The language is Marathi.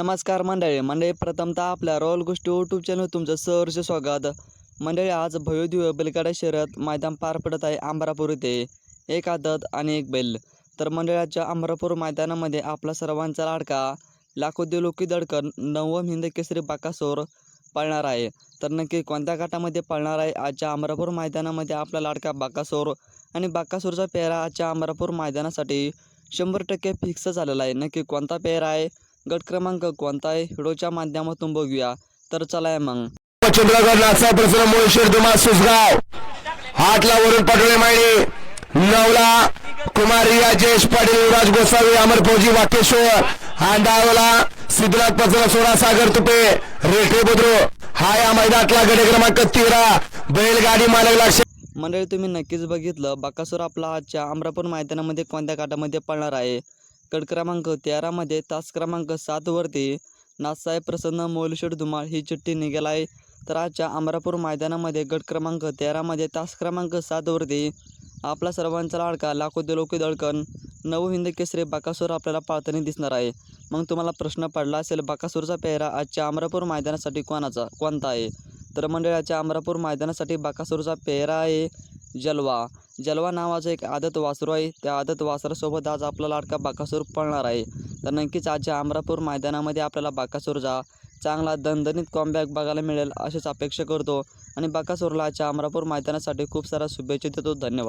नमस्कार मंडळी. मंडळी प्रथमतः आपल्या रॉयल गोष्टी यूट्यूब चॅनल तुमचं सहर्ष स्वागत. मंडळी आज भयोदिव बैलगाडा शहरात मैदान पार पडत आहे आंबरापूर येथे एक आदत आणि एक बैल. तर मंडळाच्या आंबरापूर मैदानामध्ये आपला सर्वांचा लाडका लाखो दिलोकी दडकन नवम हिंद केसरी बाकासोर पळणार आहे. तर नक्की कोणत्या गटामध्ये पळणार आहे? आजच्या अमरापूर मैदानामध्ये आपला लाडका बाकासोर आणि बाकासोरचा पेहरा आजच्या अमरापूर मैदानासाठी शंभर टक्के फिक्स झालेला आहे. नक्की कोणता पेहरा आहे? गट क्रमांक कोणता आहे व्हिडिओच्या माध्यमातून बघूया. तर चला मग. चंद्रगड नाचा प्रसन्न मुळशेर दुमा सुसगाव आठला वरून पटोळे मायणी नवला कुमार रिया जयेश पाटील युवराज गोसावी अमर फौजी वाकेश्वर. आणि दहावला सिद्धनाथ पचला सोळा सागर तुपे. रेठे बुद्रू हा या मैदानातला गडे क्रमांक तेरा. बैलगाडी मालक लक्ष मंडळी तुम्ही नक्कीच बघितलं. बाकासूर आपला आजच्या अमरापूर मैदानामध्ये कोणत्या गटामध्ये पळणार आहे? गट क्रमांक तेरामध्ये तास क्रमांक सातवरती नाथसाहेब प्रसन्न मोलशेड धुमाळ ही चिठ्ठी निघाला आहे. तर आजच्या अमरापूर मैदानामध्ये गट क्रमांक तेरामध्ये तास क्रमांक सातवरती आपला सर्वांचा लाडका लाखो दिलोकी दळकन नऊ हिंद केसरी बाकासूर आपल्याला पाळताना दिसणार आहे. मग तुम्हाला प्रश्न पडला असेल बाकासूरचा पेहरा आजच्या अमरापूर मैदानासाठी कोणाचा कोणता आहे? तर मंडळाच्या अमरापूर मैदानासाठी बाकासूरचा पेहरा आहे जलवा. जलवा नावाचं एक आदत वासरू आहे. त्या आदत वासरासोबत आज आपला लाडका बाकासूर पळणार आहे. तर नक्कीच आजच्या अमरापूर मैदानामध्ये आपल्याला बाकासूरचा चांगला दणदणीत कॉमबॅक बघायला मिळेल अशीच अपेक्षा करतो. आणि बाकासूरला आजच्या अमरापूर मैदानासाठी खूप साऱ्या शुभेच्छा देतो. धन्यवाद.